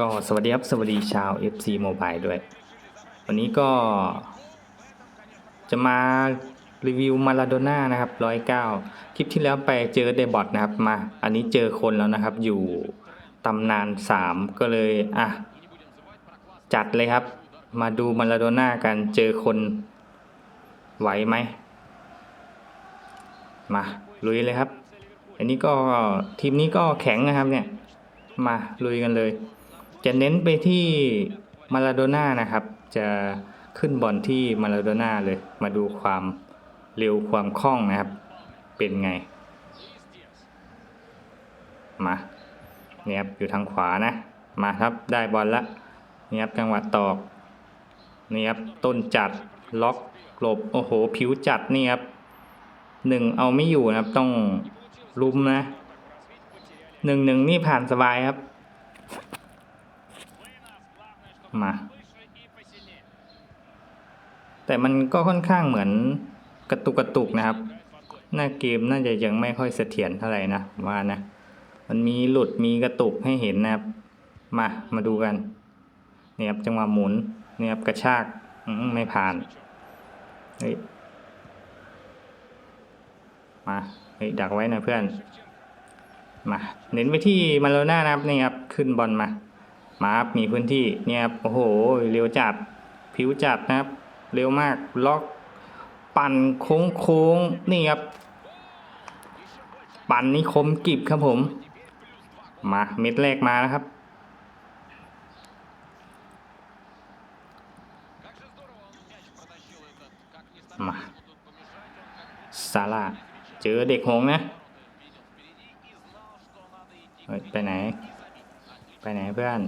ก็สวัสดีครับ สวัสดีชาว FC Mobile ด้วย วันนี้ก็ จะมารีวิวมาลาโดน่านะครับร้อยเก้าคลิปที่แล้วไปเจอเดบอทนะครับมา อันนี้เจอคนแล้วนะครับ อยู่ตำนาน3ก็เลยอะจัดเลยครับ มาดูมาลาโดน่ากันเจอคนไหวไหม มาลุยเลยครับ อันนี้ก็ทีมนี้ก็แข็งนะครับเนี่ย มาลุยกันเลย จะเน้นไปที่มาลาโดน่านะครับ จะขึ้นบอลที่มาลาโดน่าเลย มาดูความเร็วความคล่องนะครับ เป็นไง มาเนี่ยครับอยู่ทางขวานะ มาครับได้บอลละเนี่ยครับจังหวะตอกนี่ครับต้นจัดล็อกหลบโอ้โห ผิวจัดนี่ครับหนึ่งเอาไม่อยู่นะครับต้องลุมนะหนึ่งหนึ่งนี่ผ่านสบายครับ มา แต่มันก็ค่อนข้างเหมือนกระตุกกระตุกนะครับ หน้าเกมน่าจะยังไม่ค่อยเสถียรเท่าไหร่นะว่านะ มันมีหลุดมีกระตุกให้เห็นนะครับ มา มาดูกันเนี่ยครับจังหวะหมุนเนี่ยครับกระชากมไม่ผ่านเฮ้ยมาเฮ้ยดักไว้นะเพื่อนมาเน้นไปที่มาโลน่านะครับนี่ครับขึ้นบอลมา มาครับมีพื้นที่เนี่ยครับโอ้โหเร็วจัดผิวจัดนะครับ เร็วมากล็อกปั่นโค้งโค้งๆนี่ครับ ปั่นนี่คมกิบครับผม มาเม็ดแรกมาแล้วครับมาซาร่าเจอเด็กหงนะไปไหน ไปไหนเพื่อน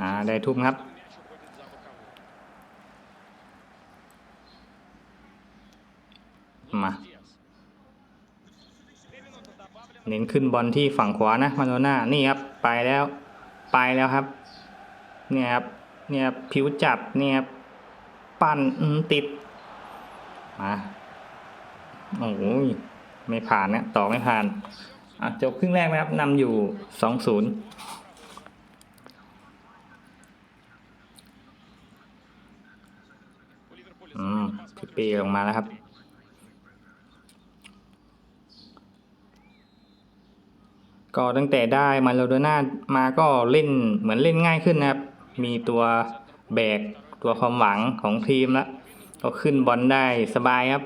อ่าได้ทุ่มครับ มาเน้นขึ้นบอลที่ฝั่งขวานะมาโดน่านี่ครับ ไปแล้ว ไปแล้วครับ เนี่ยครับ เนี่ยครับผิวจัดเนี่ยครับปั่นติด มาโอ้ยไม่ผ่านเนะต่อไม่ผ่านอะจบครึ่งแรกนะครับนำอยู่สองศูนย์อืม พี่ปีลงมาแล้วครับ ก็ตั้งแต่ได้มาโลโดน่ามาก็เล่นเหมือนเล่นง่ายขึ้นนะครับ มีตัวแบกตัวความหวังของทีมแล้วก็ขึ้นบอลได้สบายครับ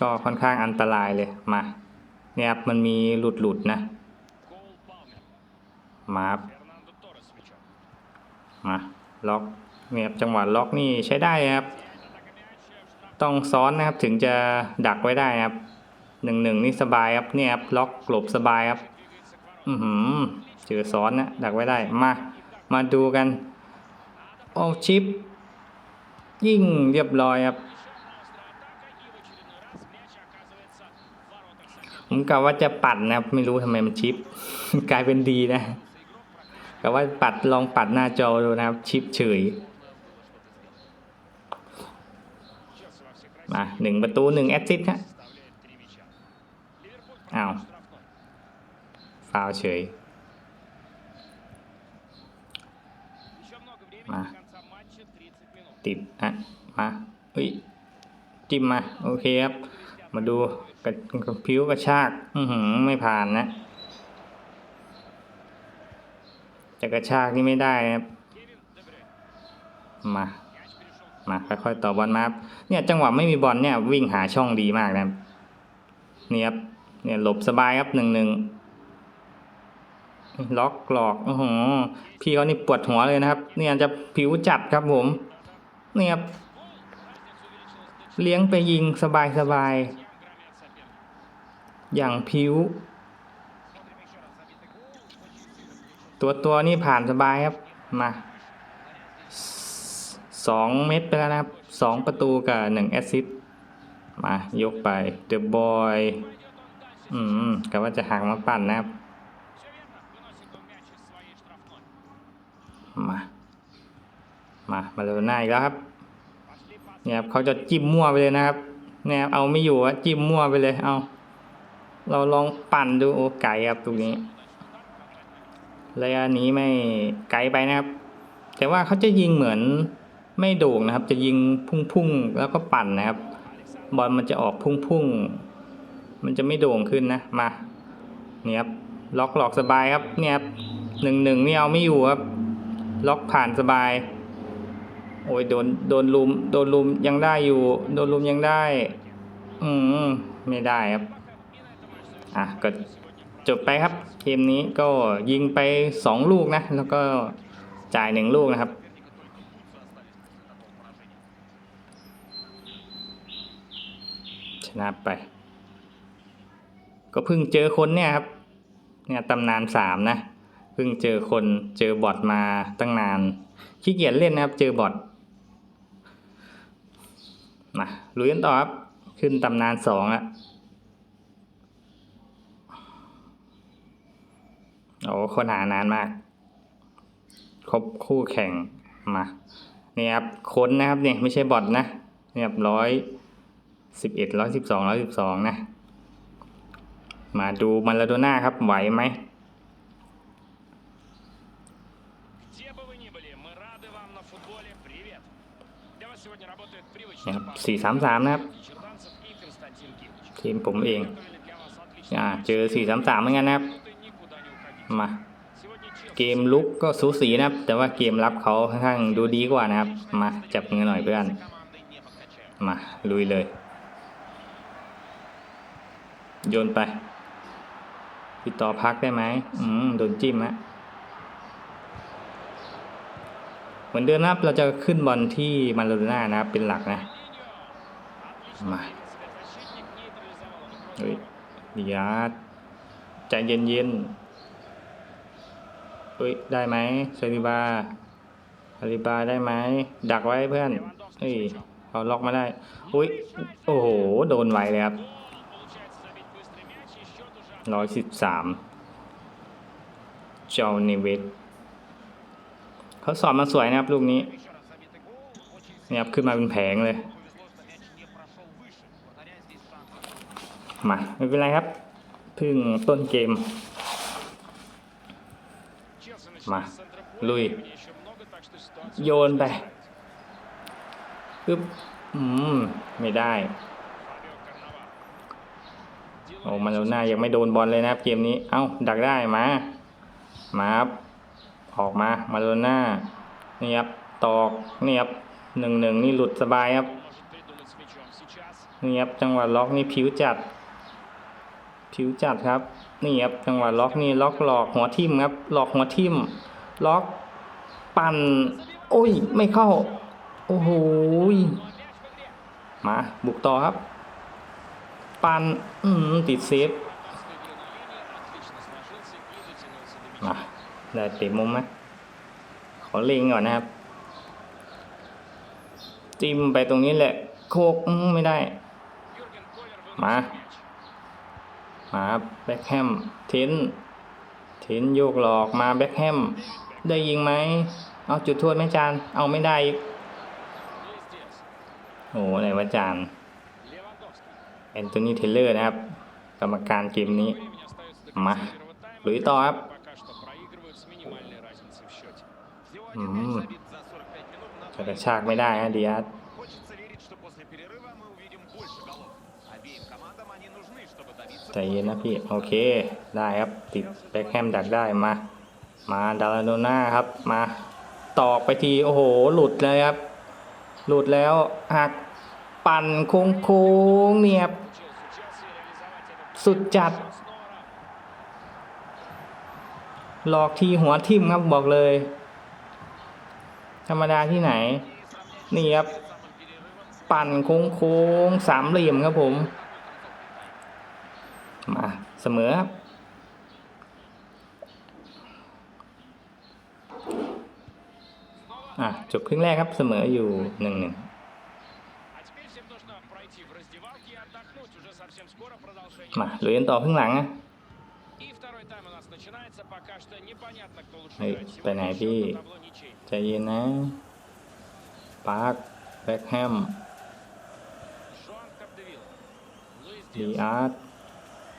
ก็ค่อนข้างอันตรายเลยมาเนี่ยครับมันมีหลุดหลุดๆนะ มาครับมาล็อกเนี่ยจังหวะล็อกนี่ใช้ได้ครับ ต้องซ้อนนะครับถึงจะดักไว้ได้นะครับหนึ่งหนึ่งนี่สบายครับเนี่ยครับล็อกหลบสบายครับ อือหือเจอซ้อนนะดักไว้ได้มา มาดูกันโอ้ชิป ยิ่งเรียบร้อยครับผมกะว่าจะปัดนะครับ ไม่รู้ทำไมมันชิป กลายเป็นดีนะกะว่าปัดลองปัดหน้าจอดูนะครับ ชิปเฉย มาหนึ่งประตูหนึ่งแอสซิสต์ฮะอ้าวฟาวเฉยมาติดอะมาเฮ้ยจิ้มมา โอเคครับ มาดูกระกระผิวกระชาก อือหือไม่ผ่านนะ จะกระชากนี่ไม่ได้นะครับ มา มาค่อยๆต่อบอลมาครับเนี่ยจังหวะไม่มีบอลเนี่ยวิ่งหาช่องดีมากนะครับนี่ครับเนี่ยหลบสบายครับหนึ่งหนึ่งล็อกหลอกโอ้โหพี่เขานี่ปวดหัวเลยนะครับ เนี่ยจะผิวจัดครับผม เนี่ยครับเลี้ยงไปยิงสบายสบายๆอย่างผิว ตัวตัวนี่ผ่านสบายครับมา สองเม็ดไปแล้วนะครับสองประตูกับหนึ่งแอสซิสต์มายกไปเดอะบอยอืมกะว่าจะหักมาปั่นนะครับ มา มามาเลวหน้าอีกแล้วครับเนี่ยครับเขาจะจิ้มมั่วไปเลยนะครับเนี่ยครับเอาไม่อยู่อะจิ้มมั่วไปเลยเอาเราลองปั่นดูโอ้ไกลครับตรงนี้ระยะนี้ไม่ไกลไปนะครับ แต่ว่าเขาจะยิงเหมือน ไม่โด่งนะครับ จะยิงพุ่งๆแล้วก็ปั่นนะครับ บอลมันจะออกพุ่งๆมันจะไม่โด่งขึ้นนะมาเนี่ยครับล็อกหลอกสบายครับเนี่ยครับหนึ่งหนึ่งนี่เอาไม่อยู่ครับ ล็อกผ่านสบาย โอ้ยโดนโดนลุมโดนลุมยังได้อยู่ โดนลุมยังได้ อืมไม่ได้ครับ อะก็จบไปครับเกมนี้ก็ยิงไปสองลูกนะ แล้วก็จ่ายหนึ่งลูกนะครับ นะไป ก็เพิ่งเจอคนเนี่ยครับ เนี่ยตำนานสามนะ เพิ่งเจอคนเจอบอทมาตั้งนาน ขี้เกียจเล่นนะครับ เจอบอทมาลุยกันต่อครับ ขึ้นตำนานสองอะโอ้คนหานานมาก ครบคู่แข่งมาเนี่ยครับคนนะครับเนี่ยไม่ใช่บอทนะเนี่ยบร้อย สิบเอ็ดร้อยสิบสองร้อยสิบสองนะ มาดูมาราโดน่าครับไหวไหมนะครับสี่สามสามนะครับ ทีมผมเอง อ่า เจอสี่สามสามเหมือนกันนะครับ มา เกมลุกก็สูสีนะครับ แต่ว่าเกมรับเขาค่อนข้างดูดีกว่านะครับ มาจับเงินหน่อยเพื่อน มาลุยเลย โยนไป ติดต่อพักได้ไหมอืมโดนจิ้มฮะเหมือนเดือนะครับเราจะขึ้นบอลที่มาโลน่านะครับ เป็นหลักนะ มาเฮ้ยดีอาร์ใจเย็นๆเฮ้ย ได้ไหมซาริบาอาริบาได้ไหม ดักไว้เพื่อนเฮ้ย เอาล็อกมาได้ อุ้ย โอ้โห โดนไวเลยครับ ร้อยสิบสามจอลเนเวตเขาสอบมาสวยนะครับลูกนี้นี่ครับขึ้นมาเป็นแผงเลย มา ไม่เป็นไรครับพึ่งต้นเกม มา ลุย โยนไปปึ๊บ อืม ไม่ได้ โอ้มาโลน่ายังไม่โดนบอลเลยนะครับเกมนี้ เอ้าดักได้มา มาครับออกมามาโลน่านี่ครับตอกนี่ครับหนึ่งหนึ่งนี่หลุดสบายครับนี่ครับจังหวะล็อกนี่ผิวจัด ผิวจัดครับนี่ครับจังหวะล็อกนี่ล็อกหลอกหัวทิ่มครับ หลอกหัวทิ่ม ล็อก ปั่นโอ้ย ไม่เข้า โอ้โหมาบุกต่อครับ ปันติดเซฟมาได้ติมุมไหมขอเล็งก่อนนะครับ จิ้มไปตรงนี้แหละ โคกไม่ได้ มา มาแบ็คแฮมเทนเทนโยกหลอกมาแบ็คแฮมได้ยิงไหม เอาจุดโทษไหมจาน เอาไม่ได้อีกโอ้ไหนวะจาน อนโทนีเทเลอร์นะครับ กรรมการเกมนี้ มาหรือต่อครับกระชากไม่ได้นะเดียสใจเย็นนะพี่ โอเค ได้ครับ ติดแบ็คแฮมดักได้มา มาดาราโดน่าครับ มาตอกไปที โอ้โห หลุดเลยครับ หลุดแล้วหักปั่นโค้งๆเนียบ สุดจัด หลอกทีหัวทิ่มครับบอกเลย ธรรมดาที่ไหน นี่ครับ ปั่นโค้งโค้งสามเหลี่ยมครับผม มาเสมอครับอะจบครึ่งแรกครับเสมออยู่หนึ่งหนึ่ง มาลุยันต่อข้างหลังนะไปไหนพี่ ใจเย็นนะปาร์คแบ็กแฮมดีอาร์ต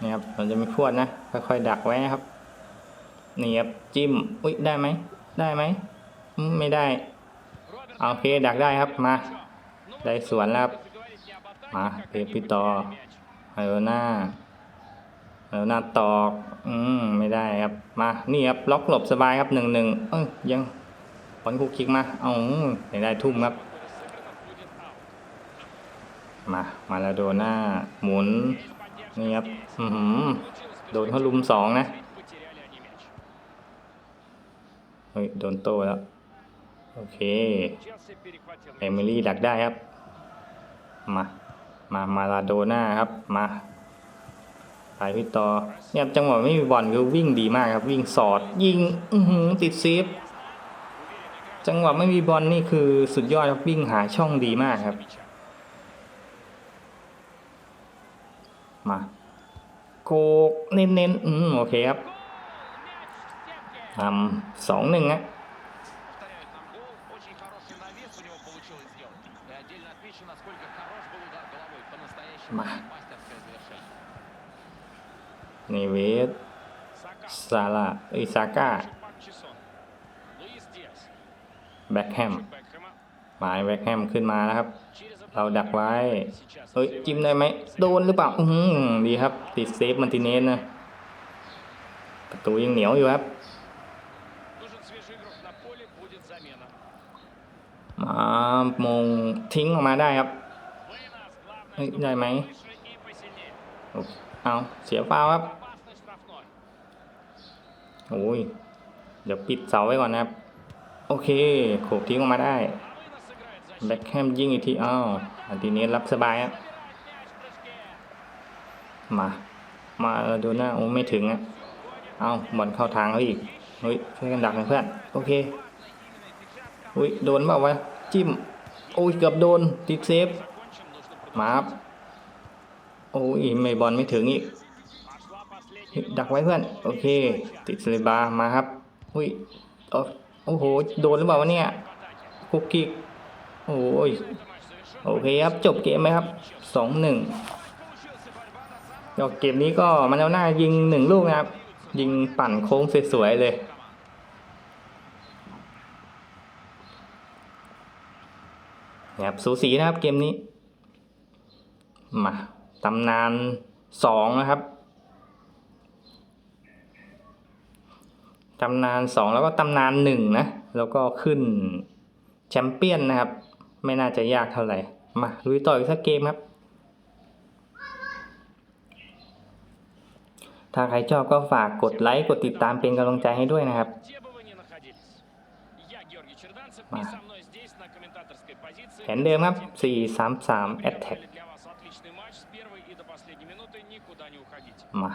นะครับเราจะไม่พวดนะ ค่อยๆดักไว้ครับนี่คบจิ้ม อุ้ยได้ไหม ได้ไหม ไม่ได้ โอเค ดักได้ครับ มา ได้สวนแล้วมาเพปิต่อ อาโอนาอาโอนาตอก อืม ไม่ได้ครับ มา นี่ครับ ล็อกหลบสบายครับหนึ่งหนึ่งเอ้ยยังบอลคู่คิกมา เอาได้ทุ่มครับ มา มาลาโดนาหมุน นี่ครับ อืมโดนเขาลุมสองนะ เฮ้ย โดนโตแล้ว โอเค เอมิลี่ดักได้ครับ มา มามาลาโดน่าครับมาไปพี่ต่อเนี่ยจังหวะไม่มีบอลคือวิ่งดีมากครับ วิ่งสอดยิงอืติดซีฟจังหวะไม่มีบอลนี่คือสุดยอดครับวิ่งหาช่องดีมากครับ มาโกกเน้นๆอืมโอเคครับทำสองหนึ่งอะ มาในเวสซาลาอิซาก้าแบ็คแฮมหมายแบ็คแฮมขึ้นมาแล้วครับ เราดักไว้เฮ้ยจิ้มได้ไหมโดนหรือเปล่า อืมดีครับ ติดเซฟมันติเนสนะ ประตูยังเหนียวอยู่ครับ มามงทิ้งออกมาได้ครับได้ไหมเอาเสียฟาวครับโอ้ยเดี๋ยวปิดเสาไว้ก่อนนะครับ โอเคโขกทิ้งออกมาได้แบ็คแฮมยิงอีกทีอ้าวอันทีนี้รับสบายครับมา มาดูหน้าโอ้ไม่ถึงอะเอาบอลเข้าทางเขาอีกเฮ้ยช่วยกันดักนะเพื่อน โอเค อุ้ยโดนเปล่าวะจิ้มโอ้ยเกือบโดนติดเซฟมาบโอ้ยไม่บอลไม่ถึงอีกดักไว้เพื่อนโอเค ติดสลิบาร์มาครับอุ้ยโอ้โหโดนหรือเปล่าวะเนี่ยคุกกิกโอ้ยโอเคครับจบเกมไหมครับสองหนึ่งเกมนี้ก็มันเอาหน้ายิงหนึ่งลูกนะครับ ยิงปั่นโค้งสวยๆเลย นะครับสูสีนะครับเกมนี้ มาตำนานสองนะครับตำนานสองแล้วก็ตำนานหนึ่งนะ แล้วก็ขึ้นแชมเปี้ยนนะครับ ไม่น่าจะยากเท่าไหร่ มาลุยต่ออีกสักเกมครับ ถ้าใครชอบก็ฝากกดไลค์ กดติดตามเป็นกำลังใจให้ด้วยนะครับมา แผนเดิมครับ 4-3-3 attack มา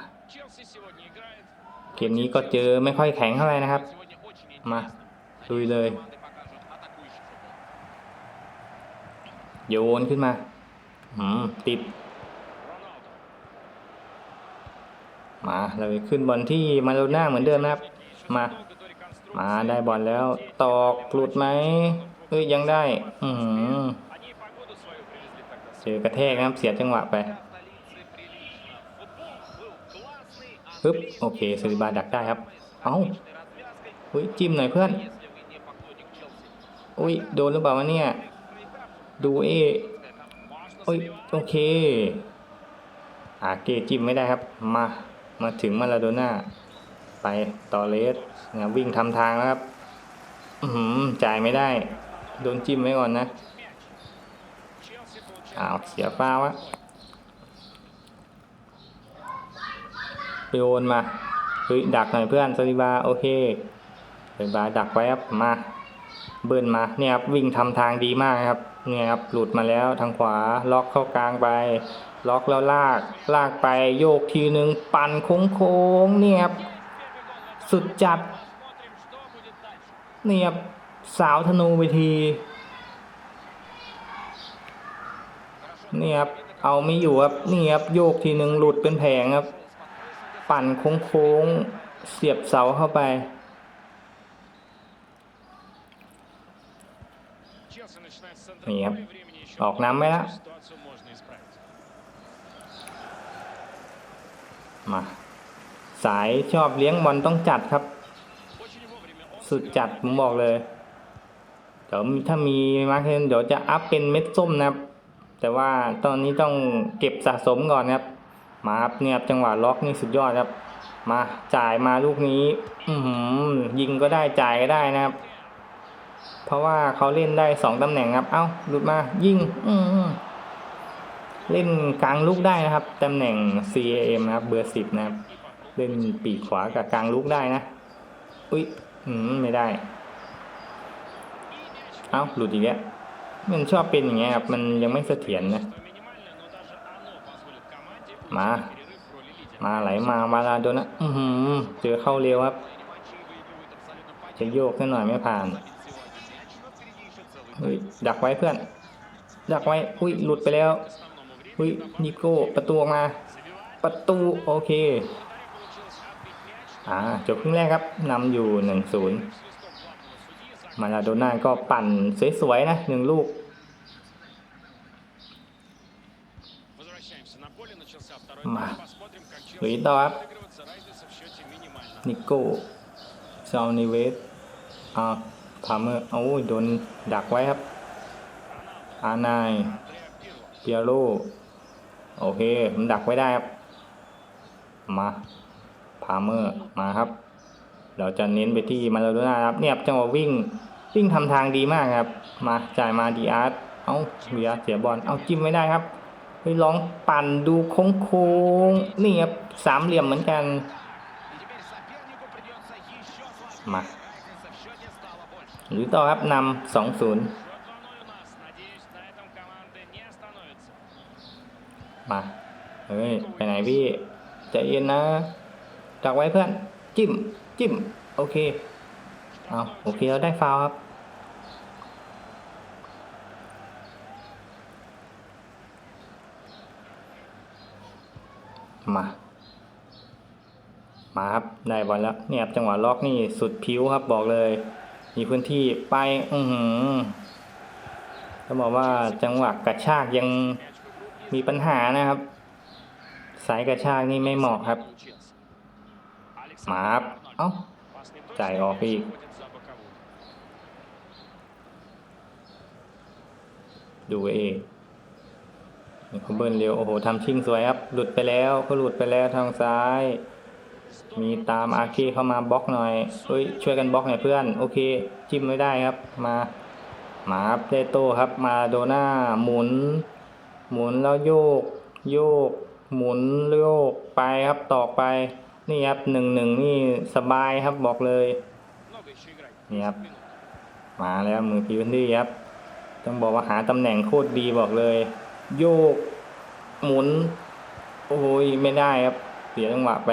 เกมนี้ก็เจอไม่ค่อยแข็งเท่าไหร่นะครับ มาลุยเลยโยนขึ้นมาอืมติด มาเราขึ้นบอลที่มาโดน่าเหมือนเดิมนะครับ มา มาได้บอลแล้วตอกหลุดไหม ฮ้ยยังได้ อืมเจอกระแทกนะครับเสียจังหวะไปปึ๊บโอเคสาลิบาดักได้ครับ เอ้าอุ้ยจิ้มหน่อยเพื่อน อุ้ยโดนหรือเปล่าวะเนี่ย ดูเออุ้ยโอเคอาเกจิ้มไม่ได้ครับ มา มาถึงมาลาโดน่า ไปต่อเลสนะวิ่งทำทางนะครับ อืมจ่ายไม่ได้ โดนจิ้มไว้ก่อนนะ อ้าว เสียเปาวะไปโอนมาเฮ้ยดักหน่อยเพื่อนซาลิบาโอเคซาลิบาดักไว้ครับมา เบิ้ลมาเนี่ยครับวิ่งทำทางดีมากครับเนี่ยครับหลุดมาแล้วทางขวาล็อกเข้ากลางไป ล็อกแล้วลากลากไปโยกทีหนึ่งปั่นโค้งโค้งเนี่ยครับสุดจัดเนี่ยครับ สาวธนูเวทีนี่ครับเอาไม่อยู่ครับนี่ครับโยกทีหนึ่งหลุดเป็นแผงครับ ปั่นโค้งๆเสียบเสาเข้าไปนี่ครับออกน้ำไหมล้วมาสายชอบเลี้ยงบอลต้องจัดครับ สุดจัดผมบอกเลย ดี๋ยวถ้ามีมาร์คเทนเดี๋ยวจะอัพเป็นเม็ดส้มนะครับ แต่ว่าตอนนี้ต้องเก็บสะสมก่อนครับมาครับเนี่ยจังหวะล็อกนี่สุดยอดครับ มาจ่ายมาลูกนี้ อืยิงก็ได้จ่ายก็ได้นะครับ เพราะว่าเขาเล่นได้สองตำแหน่งครับ เอ้าหลุดมายิง อืเล่นกลางลูกได้นะครับตำแหน่ง CAM นะครับเบอร์สิบนะครับ เล่นปีกขวากับกลางลูกได้นะ อุ้ยอืมไม่ได้ เอ้าหลุดอีกแล้วมันชอบเป็นอย่างเงี้ยครับมันยังไม่เสถียรนะมามาไหลมามาลาโดนนะอืมเจอเข้าเร็วครับจะโยกแค่หน่อยไม่ผ่านเฮ้ยดักไว้เพื่อน ดักไว้อุ้ยหลุดไปแล้วอุ้ยนิโก้ประตูมา ประตูโอเคอ่าจบครึ่งแรกครับนำอยู่หนึ่งศูนย์ มาลาโดน่าก็ปั่นสวยๆนะหนึ่งลูก มาลุยต่อครับ นิโก้ซาวนิเวสอาพาเมอร์โอ้ยโดนดักไว้ครับ อานายเปียโรโอเค มันดักไว้ได้ครับ มาพาเมอร์มาครับ เราจะเน้นไปที่มาราโดน่าครับเนี่ยจังหวะวิ่งวิ่งทำทางดีมากครับ มาจ่ายมาดีอาร์ตเอาดีอาร์ตเสียบอลเอาจิ้มไม่ได้ครับไปลองปั่นดูโค้งโค้งนี่ครับสามเหลี่ยมเหมือนกันมาหรือต่อครับนำสองศูนย์มาเฮ้ยไปไหนพี่ใจเย็นนะจักไว้เพื่อนจิ้ม จิ้ม โอเคเอาโอเคเราได้ฟาวครับ มา มาครับ ได้บอลแล้ว เนี่ยจังหวะล็อกนี่สุดผิวครับบอกเลย มีพื้นที่ไป อือหือจะบอกว่าจังหวะกระชากยังมีปัญหานะครับ สายกระชากนี่ไม่เหมาะครับ มาครับ เอ้า จ่ายออกไปอีก ดูเองเขาเบิร์นเร็ว โอ้โหทำชิ่งสวยครับ หลุดไปแล้วก็หลุดไปแล้วทางซ้าย มีตามอาคีเข้ามาบล็อกหน่อยเฮ้ย ช่วยกันบล็อกหน่อยเพื่อน โอเค จิ้มไม่ได้ครับ มามาเดโต้ครับ มาโดน่าหมุน หมุนแล้วโยก โยก หมุนโยกไปครับตอกไป นี่ครับหนึ่งหนึ่งนี่สบายครับบอกเลยนี่ครับมาแล้วมือพีวันดี้ครับ ต้องบอกว่าหาตำแหน่งโคตรดีบอกเลย โยก หมุน โอ้ยไม่ได้ครับ เสียจังหวะไป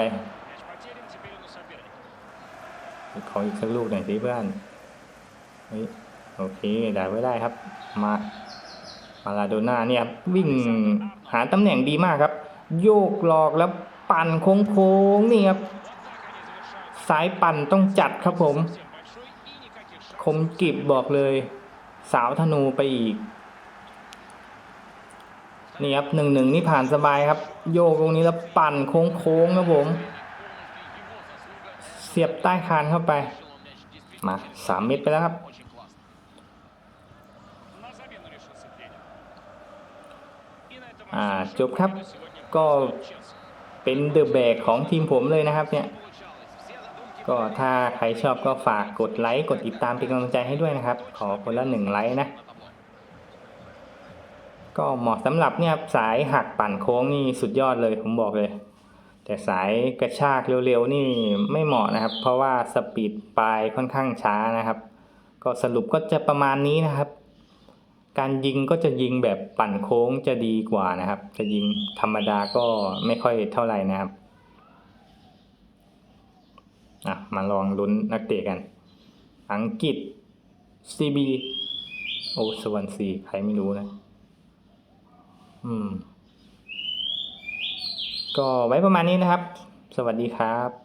ขออีกสักลูกหน่อยสิเพื่อนโอเคได้ไว้ได้ครับ มามาลาโดน่าเนี่ยวิ่งหาตำแหน่งดีมากครับ โยกหลอกแล้ว ปั่นโค้งๆนี่ครับ สายปั่นต้องจัดครับผม คมกิบบอกเลย สาวธนูไปอีก นี่ครับหนึ่งหนึ่งนี่ผ่านสบายครับ โยกตรงนี้แล้วปั่นโค้งๆครับผม เสียบใต้คานเข้าไป มาสามเม็ดไปแล้วครับอ่าจบครับก็ เป็นเดอะแบกของทีมผมเลยนะครับเนี่ย ก็ถ้าใครชอบก็ฝากกดไลค์กดติดตามเป็นกำลังใจให้ด้วยนะครับ ขอคนละหนึ่งไลค์นะ ก็เหมาะสำหรับเนี่ยสายหักปั่นโค้งนี่สุดยอดเลยผมบอกเลย แต่สายกระชากเร็วๆนี่ไม่เหมาะนะครับ เพราะว่าสปีดปลายค่อนข้างช้านะครับ ก็สรุปก็จะประมาณนี้นะครับ การยิงก็จะยิงแบบปั่นโค้งจะดีกว่านะครับ จะยิงธรรมดาก็ไม่ค่อยเท่าไหร่นะครับอะมาลองลุ้นนักเตะกัน อังกฤษ CB โอสวรรค์ซีใครไม่รู้นะ อืม ก็ไว้ประมาณนี้นะครับ สวัสดีครับ